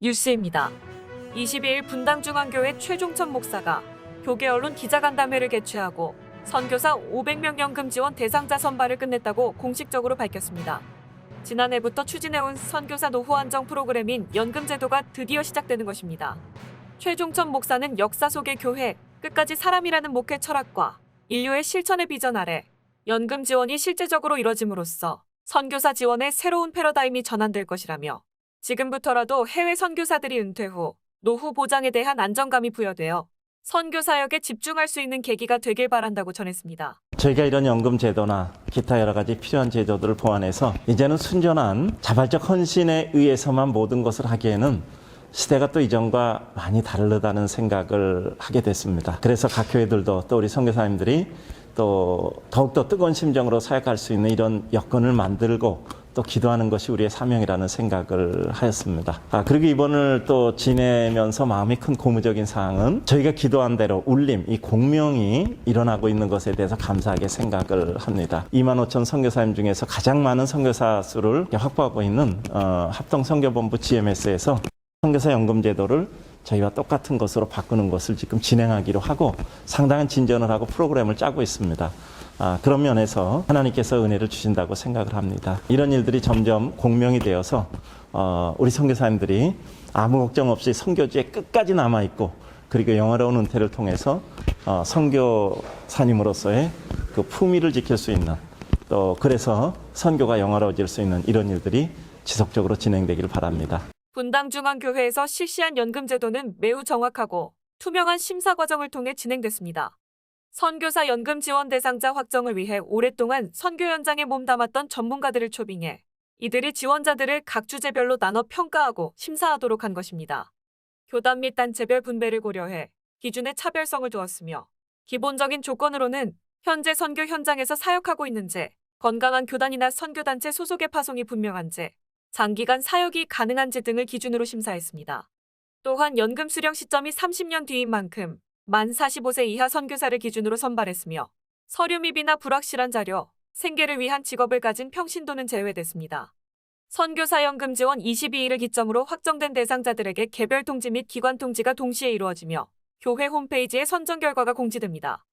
뉴스입니다. 22일 분당중앙교회 최종천 목사가 교계 언론 기자간담회를 개최하고 선교사 500명 연금 지원 대상자 선발을 끝냈다고 공식적으로 밝혔습니다. 지난해부터 추진해온 선교사 노후 안정 프로그램인 연금 제도가 드디어 시작되는 것입니다. 최종천 목사는 역사 속의 교회, 끝까지 사람이라는 목회 철학과 인류의 실천의 비전 아래 연금 지원이 실제적으로 이뤄짐으로써 선교사 지원의 새로운 패러다임이 전환될 것이라며 지금부터라도 해외 선교사들이 은퇴 후 노후 보장에 대한 안정감이 부여되어 선교 사역에 집중할 수 있는 계기가 되길 바란다고 전했습니다. 저희가 이런 연금 제도나 기타 여러 가지 필요한 제도들을 보완해서 이제는 순전한 자발적 헌신에 의해서만 모든 것을 하기에는 시대가 또 이전과 많이 다르다는 생각을 하게 됐습니다. 그래서 각 교회들도 또 우리 선교사님들이 또 더욱더 뜨거운 심정으로 사역할 수 있는 이런 여건을 만들고 또 기도하는 것이 우리의 사명이라는 생각을 하였습니다. 아, 그리고 이번을 또 지내면서 마음이 큰 고무적인 사항은 저희가 기도한 대로 울림, 이 공명이 일어나고 있는 것에 대해서 감사하게 생각을 합니다. 2만 5천 선교사님 중에서 가장 많은 선교사 수를 확보하고 있는 어, 합동 선교본부 GMS에서 선교사 연금 제도를 저희와 똑같은 것으로 바꾸는 것을 지금 진행하기로 하고 상당한 진전을 하고 프로그램을 짜고 있습니다. 아, 그런 면에서 하나님께서 은혜를 주신다고 생각을 합니다. 이런 일들이 점점 공명이 되어서 어, 우리 선교사님들이 아무 걱정 없이 선교지에 끝까지 남아 있고 그리고 영화로운 은퇴를 통해서 어, 선교사님으로서의 그 품위를 지킬 수 있는 또 그래서 선교가 영화로워질 수 있는 이런 일들이 지속적으로 진행되기를 바랍니다. 분당중앙교회에서 실시한 연금 제도는 매우 정확하고 투명한 심사 과정을 통해 진행됐습니다. 선교사 연금 지원 대상자 확정을 위해 오랫동안 선교 현장에 몸담았던 전문가들을 초빙해 이들이 지원자들을 각 주제별로 나눠 평가하고 심사하도록 한 것입니다. 교단 및 단체별 분배를 고려해 기준에 차별성을 두었으며 기본적인 조건으로는 현재 선교 현장에서 사역하고 있는지, 건강한 교단이나 선교단체 소속의 파송이 분명한지, 장기간 사역이 가능한지 등을 기준으로 심사했습니다. 또한 연금 수령 시점이 30년 뒤인 만큼 만 45세 이하 선교사를 기준으로 선발했으며 서류 미비나 불확실한 자료, 생계를 위한 직업을 가진 평신도는 제외됐습니다. 선교사 연금 지원 22일을 기점으로 확정된 대상자들에게 개별 통지 및 기관 통지가 동시에 이루어지며 교회 홈페이지에 선정 결과가 공지됩니다.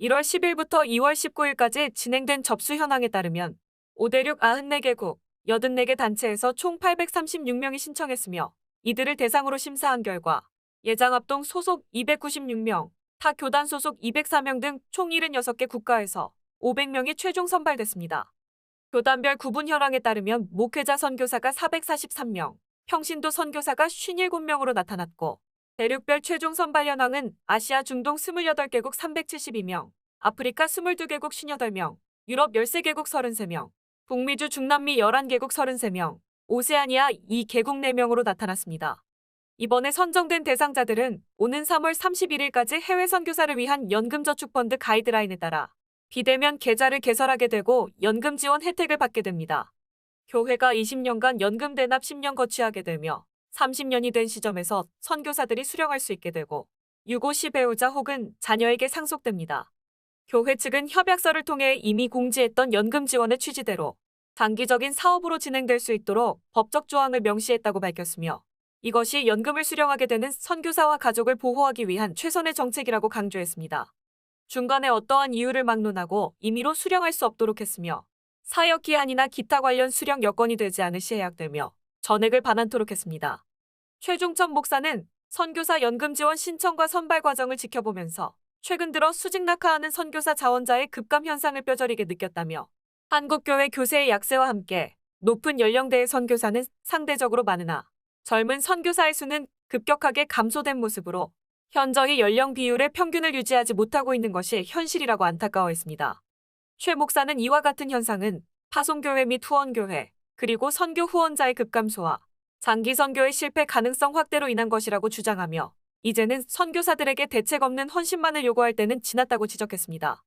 1월 10일부터 2월 19일까지 진행된 접수 현황에 따르면 5대륙 94개국, 84개 단체에서 총 836명이 신청했으며 이들을 대상으로 심사한 결과 예장합동 소속 296명, 타 교단 소속 204명 등 총 76개 국가에서 500명이 최종 선발됐습니다. 교단별 구분 현황에 따르면 목회자 선교사가 443명, 평신도 선교사가 57명으로 나타났고 대륙별 최종 선발 현황은 아시아 중동 28개국 372명, 아프리카 22개국 58명, 유럽 13개국 33명, 북미주 중남미 11개국 33명, 오세아니아 2개국 4명으로 나타났습니다. 이번에 선정된 대상자들은 오는 3월 31일까지 해외 선교사를 위한 연금저축펀드 가이드라인에 따라 비대면 계좌를 개설하게 되고 연금 지원 혜택을 받게 됩니다. 교회가 20년간 연금 대납 10년 거치하게 되며 30년이 된 시점에서 선교사들이 수령할 수 있게 되고 유고시 배우자 혹은 자녀에게 상속됩니다. 교회 측은 협약서를 통해 이미 공지했던 연금 지원의 취지대로 장기적인 사업으로 진행될 수 있도록 법적 조항을 명시했다고 밝혔으며 이것이 연금을 수령하게 되는 선교사와 가족을 보호하기 위한 최선의 정책이라고 강조했습니다. 중간에 어떠한 이유를 막론하고 임의로 수령할 수 없도록 했으며 사역 기한이나 기타 관련 수령 여건이 되지 않을 시 해약되며 전액을 반환토록 했습니다. 최종천 목사는 선교사 연금 지원 신청과 선발 과정을 지켜보면서 최근 들어 수직 낙하하는 선교사 자원자의 급감 현상을 뼈저리게 느꼈다며 한국교회 교세의 약세와 함께 높은 연령대의 선교사는 상대적으로 많으나 젊은 선교사의 수는 급격하게 감소된 모습으로 현저히 연령 비율의 평균을 유지하지 못하고 있는 것이 현실이라고 안타까워했습니다. 최 목사는 이와 같은 현상은 파송교회 및 후원교회, 그리고 선교 후원자의 급감소와 장기 선교의 실패 가능성 확대로 인한 것이라고 주장하며 이제는 선교사들에게 대책 없는 헌신만을 요구할 때는 지났다고 지적했습니다.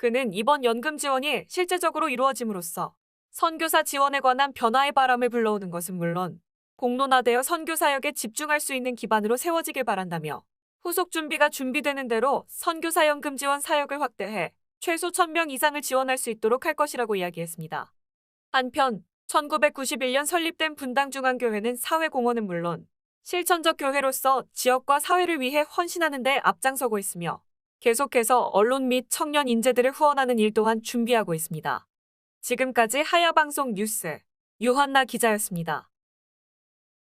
그는 이번 연금 지원이 실제적으로 이루어짐으로써 선교사 지원에 관한 변화의 바람을 불러오는 것은 물론 공론화되어 선교 사역에 집중할 수 있는 기반으로 세워지길 바란다며 후속 준비가 준비되는 대로 선교사 연금 지원 사역을 확대해 최소 1000명 이상을 지원할 수 있도록 할 것이라고 이야기했습니다. 한편 1991년 설립된 분당중앙교회는 사회공헌은 물론 실천적 교회로서 지역과 사회를 위해 헌신하는 데 앞장서고 있으며 계속해서 언론 및 청년 인재들을 후원하는 일 또한 준비하고 있습니다. 지금까지 하야방송 뉴스 유한나 기자였습니다.